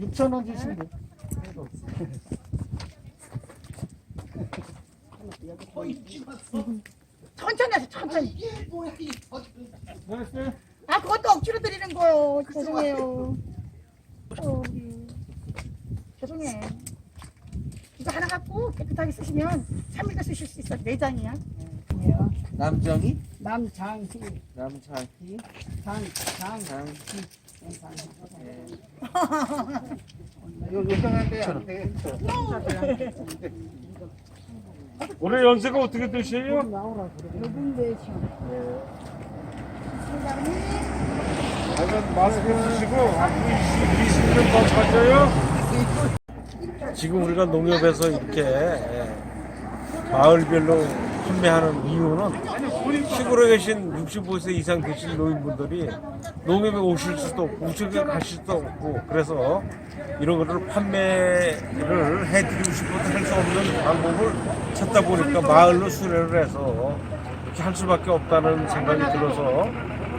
6천 원 주시면 돼. 천천히 하세요, 천천히. 아, 그것도 억지로 드리는 거요. 죄송해요. 어. 죄송해. 이거 하나 갖고 깨끗하게 쓰시면 3일도 쓰실 수 있어. 네 장이야. 남정이 남장희. 남창희. 장 장. 장희 올해 연세가 어떻게 되세요? 누군데 지금 하여간 마스크 쓰시고 앞으로 20년 더 사셔요. 지금 우리가 농협에서 이렇게 예, 마을별로 판매하는 이유는 시골에 계신 65세 이상 계신 노인분들이 농협에 오실 수도 없고 우측에 가실 수도 없고 그래서 이런 것을 판매를 해드리고 싶어도 할 수 없는 방법을 찾다 보니까 마을로 수레를 해서 이렇게 할 수밖에 없다는 생각이 들어서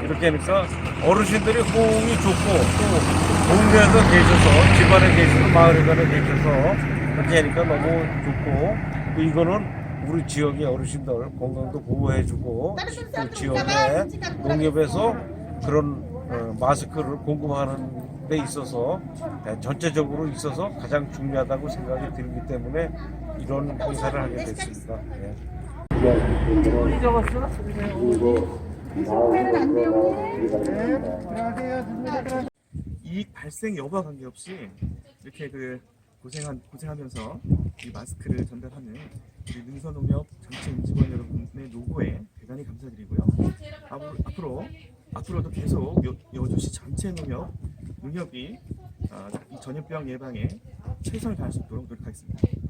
이렇게 하니까 어르신들이 호응이 좋고 또 동네에서 계셔서 집안에 계시고 마을에 가에 계셔서 이렇게 하니까 너무 좋고 또 이거는 우리 지역의 어르신들 건강도 보호해주고 또 지역의 농협에서 그런 어, 마스크를 공급하는 데 있어서 네, 전체적으로 있어서 가장 중요하다고 생각이 들기 때문에 이런 행사를 하게 됐습니다. 네. 안 돼요. 이익 발생 여부와 관계없이 이렇게 그 고생한 고생하면서 이 마스크를 전달하는 우리 능선농협 전체 임직원 여러분의 노고에 대단히 감사드리고요. 앞으로 앞으로 앞으로도 계속 여, 여주시 전체 농협 농협이 아, 이 전염병 예방에 최선을 다할 수 있도록 노력하겠습니다.